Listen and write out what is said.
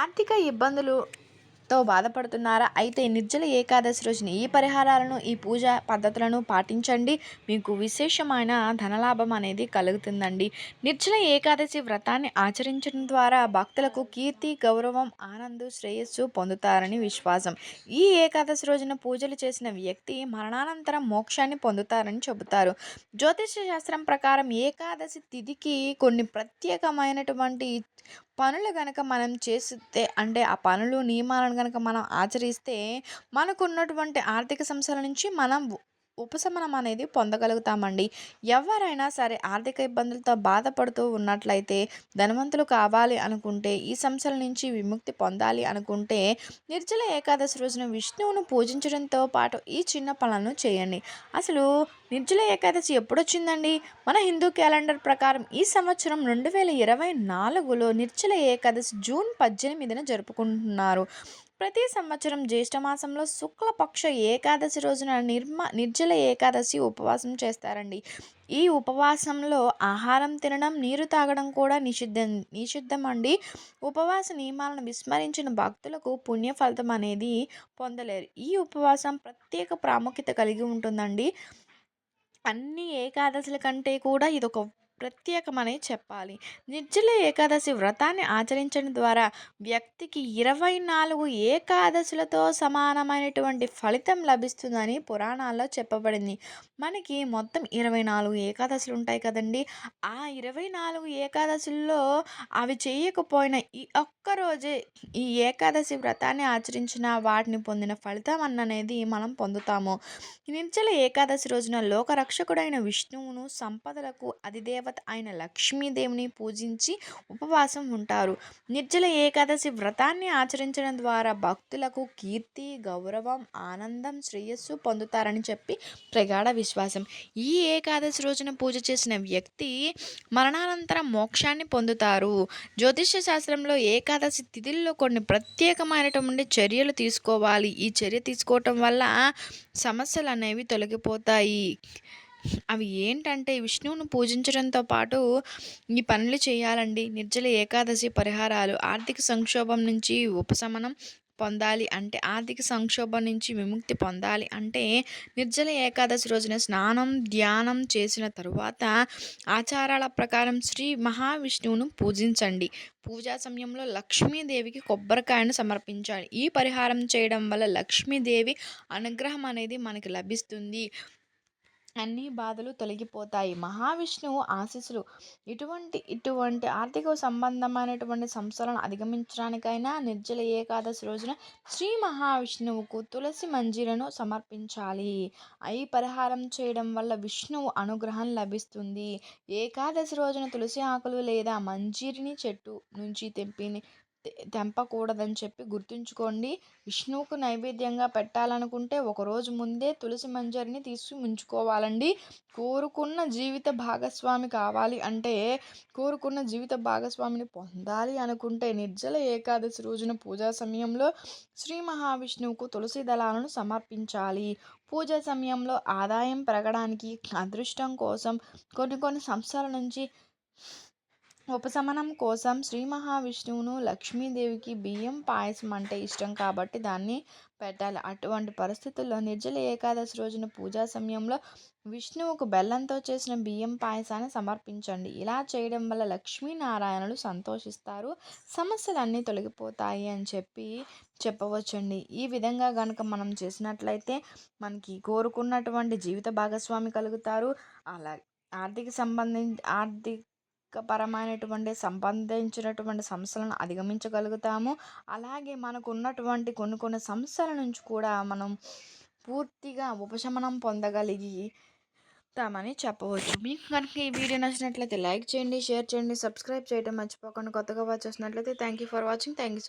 ఆర్థిక ఇబ్బందులుతో బాధపడుతున్నారా? అయితే నిర్జల ఏకాదశి రోజున ఈ పరిహారాలను ఈ పూజ పద్ధతులను పాటించండి. మీకు విశేషమైన ధనలాభం అనేది కలుగుతుందండి. నిర్జల ఏకాదశి వ్రతాన్ని ఆచరించడం ద్వారా భక్తులకు కీర్తి గౌరవం ఆనందం శ్రేయస్సు పొందుతారని విశ్వాసం. ఈ ఏకాదశి రోజున పూజలు చేసిన వ్యక్తి మరణానంతరం మోక్షాన్ని పొందుతారని చెబుతారు. జ్యోతిష శాస్త్రం ప్రకారం ఏకాదశి తిథికి కొన్ని ప్రత్యేకమైనటువంటి పనులు కనుక మనం చేస్తే అంటే ఆ పనులు నియమాలను కనుక మనం ఆచరిస్తే మనకున్నటువంటి ఆర్థిక సమస్యల నుంచి మనం ఉపశమనం అనేది పొందగలుగుతామండి. ఎవరైనా సరే ఆర్థిక ఇబ్బందులతో బాధపడుతూ ఉన్నట్లయితే ధనవంతులు కావాలి అనుకుంటే ఈ సమస్యల నుంచి విముక్తి పొందాలి అనుకుంటే నిర్జల ఏకాదశి రోజున విష్ణువును పూజించడంతో పాటు ఈ చిన్న పనులను చేయండి. అసలు నిర్జల ఏకాదశి ఎప్పుడొచ్చిందండి? మన హిందూ క్యాలెండర్ ప్రకారం ఈ సంవత్సరం రెండు వేల ఇరవై నాలుగులో నిర్జల ఏకాదశి జూన్ పద్దెనిమిదిన జరుపుకుంటున్నారు. ప్రతి సంవత్సరం జ్యేష్ఠమాసంలో శుక్లపక్ష ఏకాదశి రోజున నిర్మ నిర్జల ఏకాదశి ఉపవాసం చేస్తారండి. ఈ ఉపవాసంలో ఆహారం తినడం నీరు తాగడం కూడా నిషిద్ధం నిషిద్ధం అండి ఉపవాస నియమాలను విస్మరించిన భక్తులకు పుణ్యఫలితం అనేది పొందలేరు. ఈ ఉపవాసం ప్రత్యేక ప్రాముఖ్యత కలిగి ఉంటుందండి. అన్ని ఏకాదశుల కంటే కూడా ఇదొక ప్రత్యేకమని చెప్పాలి. నిర్జల ఏకాదశి వ్రతాన్ని ఆచరించడం ద్వారా వ్యక్తికి ఇరవై నాలుగు ఏకాదశులతో సమానమైనటువంటి ఫలితం లభిస్తుందని పురాణాల్లో చెప్పబడింది. మనకి మొత్తం ఇరవై నాలుగు ఏకాదశులు ఉంటాయి కదండి. ఆ ఇరవై నాలుగు ఏకాదశుల్లో అవి చేయకపోయిన ఈ ఒక్కరోజే ఈ ఏకాదశి వ్రతాన్ని ఆచరించిన వాటిని పొందిన ఫలితం అన్ననేది మనం పొందుతాము. నిర్జల ఏకాదశి రోజున లోకరక్షకుడైన విష్ణువును సంపదలకు అధిదేవ దేవత అయిన లక్ష్మీదేవిని పూజించి ఉపవాసం ఉంటారు. నిర్జల ఏకాదశి వ్రతాన్ని ఆచరించడం ద్వారా భక్తులకు కీర్తి గౌరవం ఆనందం శ్రేయస్సు పొందుతారని చెప్పి ప్రగాఢ విశ్వాసం. ఈ ఏకాదశి రోజున పూజ చేసిన వ్యక్తి మరణానంతరం మోక్షాన్ని పొందుతారు. జ్యోతిష శాస్త్రంలో ఏకాదశి తిథుల్లో కొన్ని ప్రత్యేకమైనటువంటి చర్యలు తీసుకోవాలి. ఈ చర్య తీసుకోవటం వల్ల సమస్యలు అనేవి తొలగిపోతాయి. అవి ఏంటంటే విష్ణువును పూజించడంతో పాటు ఈ పనులు చేయాలండి. నిర్జల ఏకాదశి పరిహారాలు ఆర్థిక సంక్షోభం నుంచి ఉపశమనం పొందాలి అంటే ఆర్థిక సంక్షోభం నుంచి విముక్తి పొందాలి అంటే నిర్జల ఏకాదశి రోజున స్నానం ధ్యానం చేసిన తరువాత ఆచారాల ప్రకారం శ్రీ మహావిష్ణువును పూజించండి. పూజా సమయంలో లక్ష్మీదేవికి కొబ్బరికాయను సమర్పించాలి. ఈ పరిహారం చేయడం వల్ల లక్ష్మీదేవి అనుగ్రహం అనేది మనకి లభిస్తుంది. అన్ని బాధలు తొలగిపోతాయి. మహావిష్ణువు ఆశీస్సులు. ఇటువంటి ఇటువంటి ఆర్థిక సంబంధమైనటువంటి సమస్యలను అధిగమించడానికైనా నిర్జల ఏకాదశి రోజున శ్రీ మహావిష్ణువుకు తులసి మంజీలను సమర్పించాలి. అయి పరిహారం చేయడం వల్ల విష్ణువు అనుగ్రహం లభిస్తుంది. ఏకాదశి రోజున తులసి ఆకులు లేదా మంజీరిని చెట్టు నుంచి తెంపిని తెంపకూడదని చెప్పి గుర్తుంచుకోండి. విష్ణువుకు నైవేద్యంగా పెట్టాలనుకుంటే ఒకరోజు ముందే తులసి మంజరిని తీసి ఉంచుకోవాలండి కోరుకున్న జీవిత భాగస్వామి కావాలి అంటే కోరుకున్న జీవిత భాగస్వామిని పొందాలి అనుకుంటే నిర్జల ఏకాదశి రోజున పూజా సమయంలో శ్రీ మహావిష్ణువుకు తులసి దళాలను సమర్పించాలి. పూజ సమయంలో ఆదాయం పెరగడానికి అదృష్టం కోసం కొన్ని కొన్ని సంస్థల నుంచి ఉపశమనం కోసం శ్రీ మహావిష్ణువును లక్ష్మీదేవికి బియ్యం పాయసం అంటే ఇష్టం కాబట్టి దాన్ని పెట్టాలి. అటువంటి పరిస్థితుల్లో నిర్జల ఏకాదశి రోజున పూజా సమయంలో విష్ణువుకు బెల్లంతో చేసిన బియ్యం పాయసాన్ని సమర్పించండి. ఇలా చేయడం వల్ల లక్ష్మీనారాయణులు సంతోషిస్తారు. సమస్యలన్నీ తొలగిపోతాయి అని చెప్పి చెప్పవచ్చండి. ఈ విధంగా కనుక మనం చేసినట్లయితే మనకి కోరుకున్నటువంటి జీవిత భాగస్వామి కలుగుతారు. అలా ఆర్థిక సంబంధించి ఆర్థిక పరమైనటువంటి సంబంధించినటువంటి సమస్యలను అధిగమించగలుగుతాము. అలాగే మనకు ఉన్నటువంటి కొన్ని కొన్ని సమస్యల నుంచి కూడా మనం పూర్తిగా ఉపశమనం పొందగలిగి తామని చెప్పవచ్చు. మీకు కనుక ఈ వీడియో నచ్చినట్లయితే లైక్ చేయండి షేర్ చేయండి సబ్స్క్రైబ్ చేయడం మర్చిపోకుండా కొత్తగా వాచ్ చేసినట్లయితే thank you for watching. Thank you